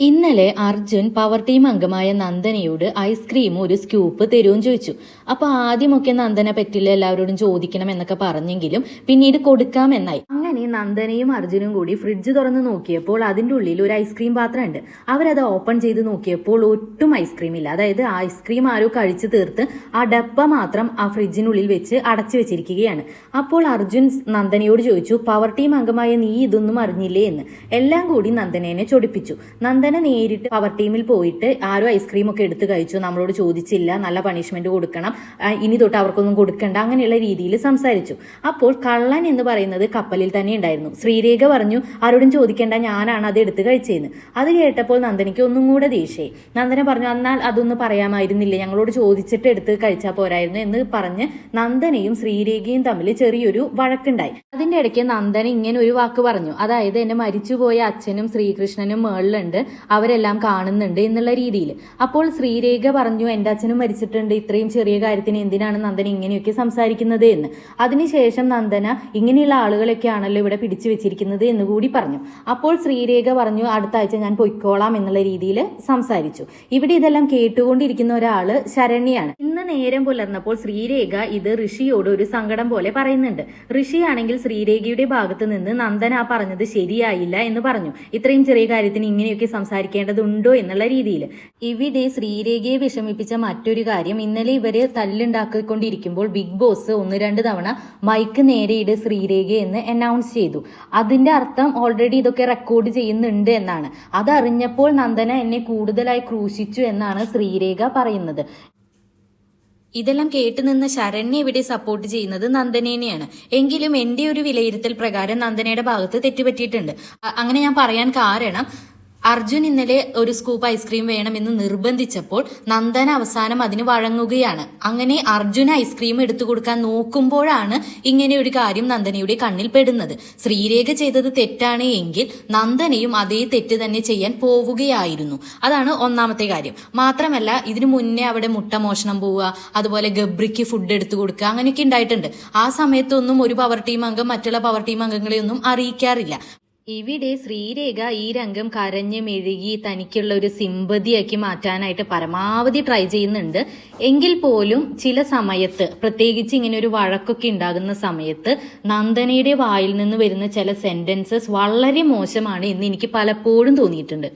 ഇന്നലെ Arjun power team അംഗമായ നന്ദനയോട് ice cream ഒരു സ്ക്യൂപ്പ് തരുമെന്ന് ചോദിച്ചു. അപ്പൊ ആദ്യമൊക്കെ നന്ദന പറ്റില്ല എല്ലാവരോടും ചോദിക്കണം എന്നൊക്കെ പറഞ്ഞെങ്കിലും പിന്നീട് കൊടുക്കാമെന്നായി. അങ്ങനെ നന്ദനയും അർജുനും കൂടി ഫ്രിഡ്ജ് തുറന്ന് നോക്കിയപ്പോൾ അതിന്റെ ഉള്ളിൽ ഒരു ഐസ്ക്രീം പാത്രം ഉണ്ട് അവരത് ഓപ്പൺ ചെയ്ത് നോക്കിയപ്പോൾ ഒട്ടും ഐസ്ക്രീം ഇല്ല. അതായത് ഐസ്ക്രീം ആരോ കഴിച്ചു തീർത്ത് ആ ഡപ്പ മാത്രം ആ ഫ്രിഡ്ജിനുള്ളിൽ വെച്ച് അടച്ചു വെച്ചിരിക്കുകയാണ്. അപ്പോൾ അർജുൻ നന്ദനയോട് ചോദിച്ചു പവർ ടീം അംഗമായ നീ ഇതൊന്നും അറിഞ്ഞില്ലേ? എന്ന്. എല്ലാം കൂടി നന്ദനേനെ ചൊടിപ്പിച്ചു. നന്ദന നേരിട്ട് പവർ ടീമിൽ പോയിട്ട് ആരോ ഐസ്ക്രീം ഒക്കെ എടുത്ത് കഴിച്ചു. നമ്മളോട് ചോദിച്ചില്ല. നല്ല പണിഷ്മെന്റ് കൊടുക്കണം. ഇനി തൊട്ട് അവർക്കൊന്നും കൊടുക്കണ്ട. അങ്ങനെയുള്ള രീതിയിൽ സംസാരിച്ചു. അപ്പോൾ കള്ളൻ എന്ന് പറയുന്നത് കപ്പലിൽ തന്നെ ഉണ്ടായിരുന്നു. ശ്രീരേഖ പറഞ്ഞു ആരോടും ചോദിക്കേണ്ട. ഞാനാണ് അത് എടുത്ത് കഴിച്ചതെന്ന് അത് കേട്ടപ്പോൾ നന്ദനയ്ക്ക് ഒന്നും കൂടെ ദേഷ്യേ നന്ദന പറഞ്ഞു എന്നാൽ അതൊന്നും പറയാമായിരുന്നില്ല? ഞങ്ങളോട് ചോദിച്ചിട്ട് എടുത്ത് കഴിച്ചാൽ പോരായിരുന്നു എന്ന് പറഞ്ഞ് നന്ദനയും ശ്രീരേഖയും തമ്മിൽ ചെറിയൊരു വഴക്കുണ്ടായി. അതിന്റെ ഇടയ്ക്ക് നന്ദന ഇങ്ങനെ ഒരു വാക്ക് പറഞ്ഞു. അതായത് എന്നെ മരിച്ചുപോയ അച്ഛനും ശ്രീകൃഷ്ണനും മേളിലുണ്ട്. അവരെല്ലാം കാണുന്നുണ്ട് എന്നുള്ള രീതിയിൽ. അപ്പോൾ ശ്രീരേഖ പറഞ്ഞു എന്റെ അച്ഛനും മരിച്ചിട്ടുണ്ട്. ഇത്രയും ചെറിയ കാര്യത്തിന് എന്തിനാണ് നന്ദന ഇങ്ങനെയൊക്കെ സംസാരിക്കുന്നത്? എന്ന്. അതിനുശേഷം നന്ദന ഇങ്ങനെയുള്ള ആളുകളൊക്കെയാണല്ലോ ഇവിടെ പിടിച്ചു വെച്ചിരിക്കുന്നത് എന്ന് കൂടി പറഞ്ഞു. അപ്പോൾ ശ്രീരേഖ പറഞ്ഞു അടുത്ത ആഴ്ച ഞാൻ പൊയ്ക്കോളാം എന്നുള്ള രീതിയിൽ സംസാരിച്ചു. ഇവിടെ ഇതെല്ലാം കേട്ടുകൊണ്ടിരിക്കുന്ന ഒരാൾ ശരണ്യാണ്. നേരം പുലർന്നപ്പോൾ ശ്രീരേഖ ഇത് ഋഷിയോട് ഒരു സങ്കടം പോലെ പറയുന്നുണ്ട്. ഋഷിയാണെങ്കിൽ ശ്രീരേഖയുടെ ഭാഗത്ത് നിന്ന് നന്ദന പറഞ്ഞത് ശരിയായില്ല എന്ന് പറഞ്ഞു. ഇത്രയും ചെറിയ കാര്യത്തിന് ഇങ്ങനെയൊക്കെ സംസാരിക്കേണ്ടതുണ്ടോ എന്നുള്ള രീതിയിൽ. ഇവിടെ ശ്രീരേഖയെ വിഷമിപ്പിച്ച മറ്റൊരു കാര്യം ഇന്നലെ ഇവർ തല്ലുണ്ടാക്കിക്കൊണ്ടിരിക്കുമ്പോൾ ബിഗ് ബോസ് ഒന്ന് രണ്ട് തവണ മൈക്ക് നേരെയിട് ശ്രീരേഖ എന്ന് അനൗൺസ് ചെയ്തു. അതിന്റെ അർത്ഥം ഓൾറെഡി ഇതൊക്കെ റെക്കോർഡ് ചെയ്യുന്നുണ്ട് എന്നാണ്. അതറിഞ്ഞപ്പോൾ നന്ദന എന്നെ കൂടുതലായി ക്രൂശിച്ചു എന്നാണ് ശ്രീരേഖ പറയുന്നത്. ഇതെല്ലാം കേട്ടുനിന്ന് ശരണ്യ ഇവിടെ സപ്പോർട്ട് ചെയ്യുന്നത് നന്ദനേനെയാണ്. എങ്കിലും എന്റെ ഒരു വിലയിരുത്തൽ പ്രകാരം നന്ദനയുടെ ഭാഗത്ത് തെറ്റുപറ്റിയിട്ടുണ്ട്. അങ്ങനെ ഞാൻ പറയാൻ കാരണം അർജുൻ ഇന്നലെ ഒരു സ്കൂപ്പ് ഐസ്ക്രീം വേണമെന്ന് നിർബന്ധിച്ചപ്പോൾ നന്ദന അവസാനം അതിന് വഴങ്ങുകയാണ്. അങ്ങനെ അർജുൻ ഐസ്ക്രീം എടുത്തു കൊടുക്കാൻ നോക്കുമ്പോഴാണ് ഇങ്ങനെ ഒരു കാര്യം നന്ദനയുടെ കണ്ണിൽ പെടുന്നത്. ശ്രീരേഖ ചെയ്തത് തെറ്റാണ് എങ്കിൽ നന്ദനയും അതേ തെറ്റ് തന്നെ ചെയ്യാൻ പോവുകയായിരുന്നു. അതാണ് ഒന്നാമത്തെ കാര്യം. മാത്രമല്ല ഇതിനു മുന്നേ അവിടെ മുട്ട മോഷണം പോവുക അതുപോലെ ഗബ്രിക്ക് ഫുഡ് എടുത്തു കൊടുക്കുക അങ്ങനെയൊക്കെ ഉണ്ടായിട്ടുണ്ട്. ആ സമയത്തൊന്നും ഒരു പവർ ടീം അംഗം മറ്റുള്ള പവർ ടീം അംഗങ്ങളെയൊന്നും അറിയിക്കാറില്ല. ഇവിടെ ശ്രീരേഖ ഈ രംഗം കരഞ്ഞു മെഴുകി തനിക്കുള്ള ഒരു സിമ്പതിയാക്കി മാറ്റാനായിട്ട് പരമാവധി ട്രൈ ചെയ്യുന്നുണ്ട്. എങ്കിൽ പോലും ചില സമയത്ത് പ്രത്യേകിച്ച് ഇങ്ങനെ ഒരു വഴക്കൊക്കെ ഉണ്ടാകുന്ന സമയത്ത് നന്ദനയുടെ വായിൽ നിന്ന് വരുന്ന ചില സെന്റൻസസ് വളരെ മോശമാണ് എന്ന് എനിക്ക് പലപ്പോഴും തോന്നിയിട്ടുണ്ട്.